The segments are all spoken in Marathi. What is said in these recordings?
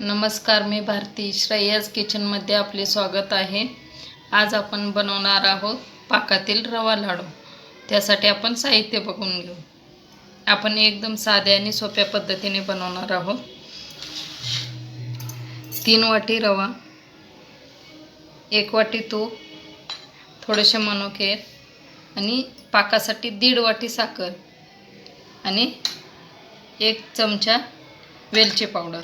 नमस्कार मी भारती श्रेयाज किचनमध्ये आपले स्वागत आहे. आज आपण बनवणार आहोत पाकातील रवा लाडू. त्यासाठी आपण साहित्य बघून घेऊ. आपण एकदम साध्या आणि सोप्या पद्धतीने बनवणार आहोत. तीन वाटी रवा एक वाटी तूप थोडेसे मनुके आणि पाकासाठी दीड वाटी साखर आणि एक चमचा वेलची पावडर.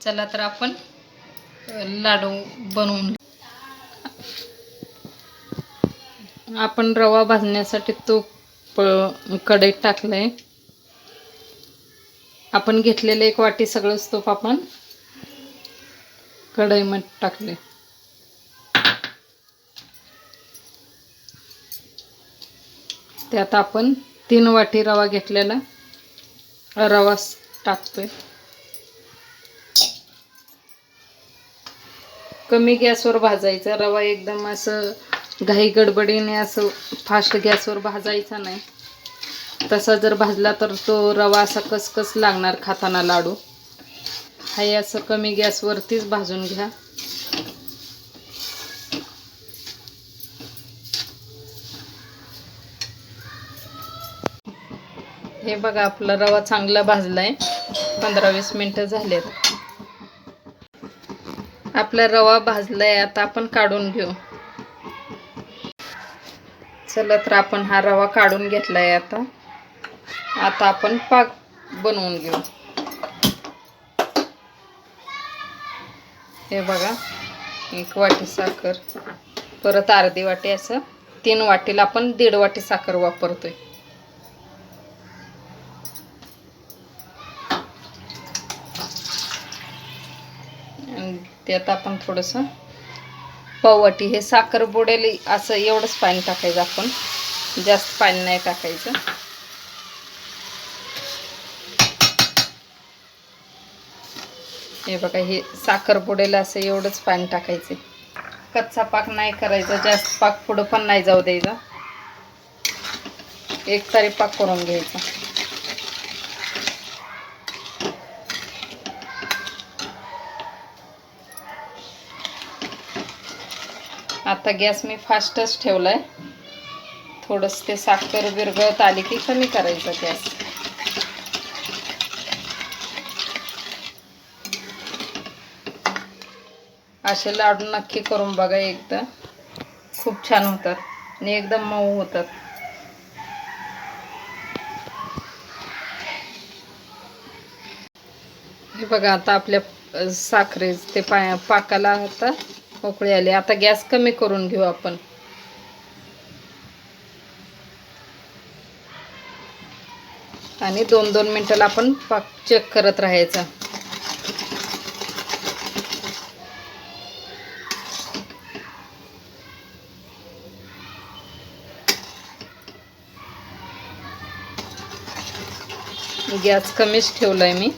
चला तर आपण लाडू बनवून आपण रवा भाजण्यासाठी तूप अ, कढईत टाकलंय. आपण घेतलेलं एक वाटी सगळंच तूप आपण कढईमध्ये टाकले त्यात आपण तीन वाटी रवा घेतलेला रवा टाकतोय. कमी गॅसवर भाजायचा. रवा एकदम असं घाई गडबडीने असं फास्ट गॅसवर भाजायचा नाही. तसा जर भाजला तर तो रवा असा कसकस लागणार खाताना लाडू. हाय असं कमी गॅसवरतीच भाजून घ्या. हे बघा आपला रवा चांगला भाजला आहे पंधरा वीस मिनटं झालेत. आपला रवा भाजलाय आता आपण काढून घेऊ. चला तर आपण हा रवा काढून घेतलाय आता. आता आपण पाक बनवून घेऊ. हे बघा एक वाटी साखर परत अर्धी वाटी असं तीन वाटीला आपण दीड वाटी साखर वापरतोय. ते त्यात आपण थोडंसं पाववाटी हे साखर बुडेल असं एवढंच पाणी टाकायचं आपण. जास्त पाणी नाही टाकायचं. हे बघा हे साखर बुडेल असं एवढंच पाणी टाकायचं. कच्चा पाक नाही करायचा जास्त पाक पुढं पण नाही जाऊ द्यायचा. एक तरी पाक करून घ्यायचा. आता गॅस मी फास्टच ठेवला आहे थोडंसं ते साखर विरगळत आली की कमी करायचं गॅस. असे लाडू नक्की करून बघा एकदा. खूप छान होतात आणि एकदम मऊ होतात. हे बघा आता आपल्या साखरे ते पा पाकाला आता उकळी आली. आता गॅस कमी करून घेऊ आपण. आणि दोन दोन मिनटाला आपण पाक चेक करत राहायचा. गॅस कमीच ठेवलाय मी.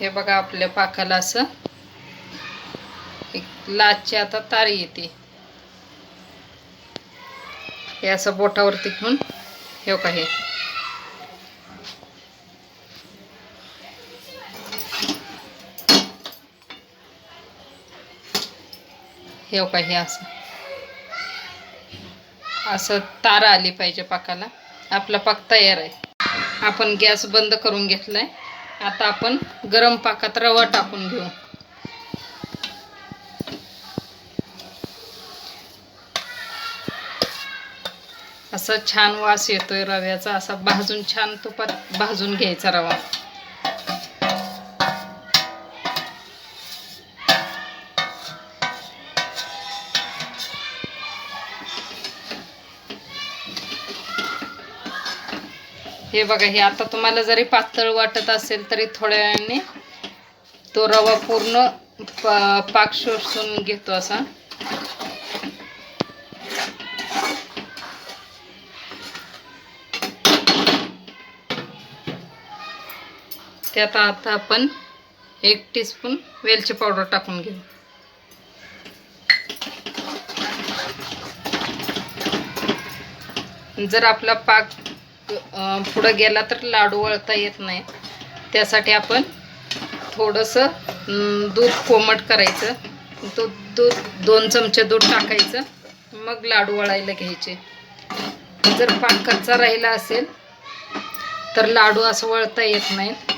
हे बघा आपल्या पाकाला असं. एक लाचची आता तारी येते. हे असं बोटावरती घेऊन हे का हे. हे का हे असं. असं तारा आली पाहिजे पाकाला आपला पाक तयार आहे. आपण गॅस बंद करून घेतलाय. आता आपण गरम पाकात रवा टाकून घेऊ. असा छान वास येतोय रव्याचा असा भाजून छान तुपात भाजून घ्यायचा रवा. हे बघा हे आता तुम्हाला जरी पातळ वाटत असेल तरी थोड्या वेळाने तो रवा पूर्ण पा- पाक शोषून घेतो असा. त्यात आता आपण एक टीस्पून वेलची पावडर टाकून घेऊ. जर आपला पाक पुढं गेला तर लाडू वळता येत नाही. त्यासाठी आपण थोडंसं दूध कोमट करायचं. तो दूध दोन चमचे दूध टाकायचं. मग लाडू वळायला घ्यायचे. जर पाक कच्चा राहिला असेल तर लाडू असं वळता येत नाहीत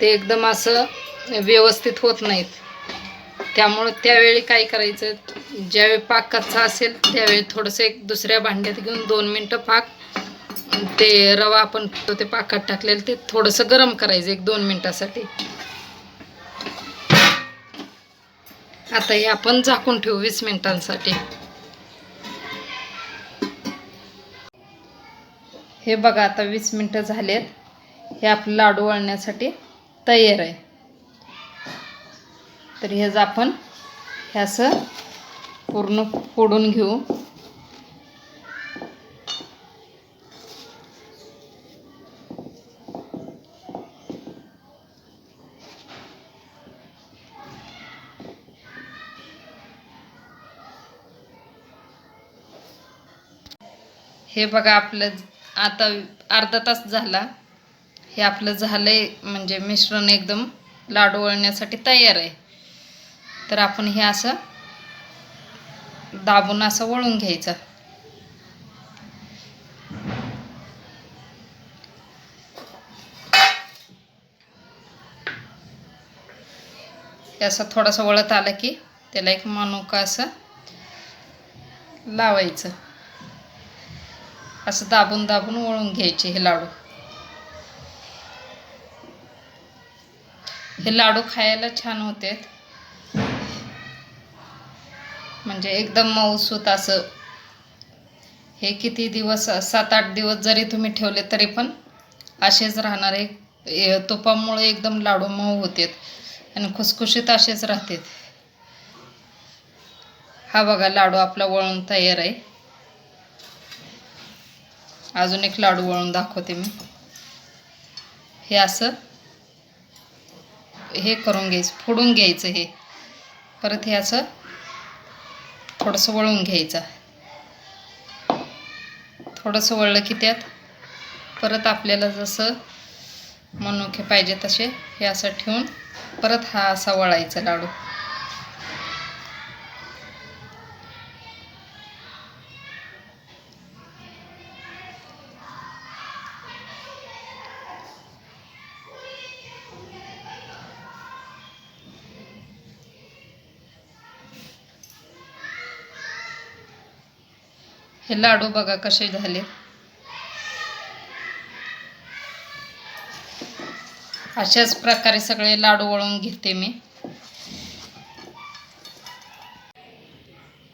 ते एकदम असं व्यवस्थित होत नाहीत. त्यामुळं त्यावेळी काय करायचं? ज्यावेळी पाक कच्चा असेल त्यावेळी थोडंसं एक दुसऱ्या भांड्यात घेऊन दोन मिनटं पाक. ते रवा आपण तो ते पाकात टाकलेलं ते थोडंसं गरम करायचं एक दोन मिनटासाठी. आता हे आपण झाकून ठेवू वीस मिनिटांसाठी. हे बघा आता वीस मिनटं झालेत. हे आपलं लाडू वळण्यासाठी तयार आहे. तर हेच आपण हे असं पूर्ण फोडून घेऊ. हे बघा आपलं आता अर्धा तास झाला. हे आपलं झालं आहे म्हणजे मिश्रण एकदम लाडू वळण्यासाठी तयार आहे. तर आपण हे असं दाबून असं वळून घ्यायचं. हे असं थोडंसं वळत आलं की त्याला एक मनुका असं लावायचं. असं दाबून दाबून वळून घ्यायचे हे लाडू. हे लाडू खायला छान होते. म्हणजे एकदम मऊसूत असं. हे किती दिवस सात आठ दिवस जरी तुम्ही ठेवले तरी पण असेच राहणार आहे. तुपामुळे एकदम लाडू मऊ होतात आणि खुसखुशीत असेच राहतात. हा बघा लाडू आपला वळून तयार आहे. अजून एक लाडू वळून दाखवते मी. हे असं हे करून घ्यायचं फोडून घ्यायचं हे. परत हे असं थोडंसं वळून घ्यायचं. थोडंसं वळलं की त्यात परत आपल्याला जसं मनुके पाहिजे तसे हे असं ठेवून परत हा असा वळायचा लाडू. हे लाडू बघा कसे झाले. अशाच प्रकारे सगळे लाडू वळून घेते मी.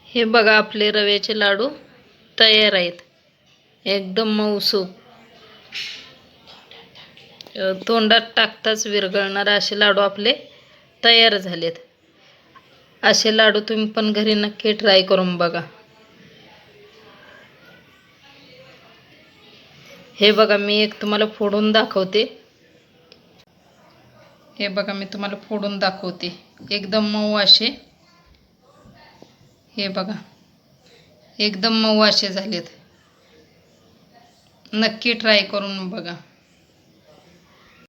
हे बघा आपले रव्याचे लाडू तयार आहेत. एकदम मऊसूप तोंडात टाकताच विरघळणारे असे लाडू आपले तयार झालेत. असे लाडू तुम्ही पण घरी नक्की ट्राय करून बघा. हे बघा मी एक तुम्हाला फोडून दाखवते. हे बघा मी तुम्हाला फोडून दाखवते. एकदम मऊ असे. हे बघा एकदम मऊ असे झालेत. नक्की ट्राय करून बघा.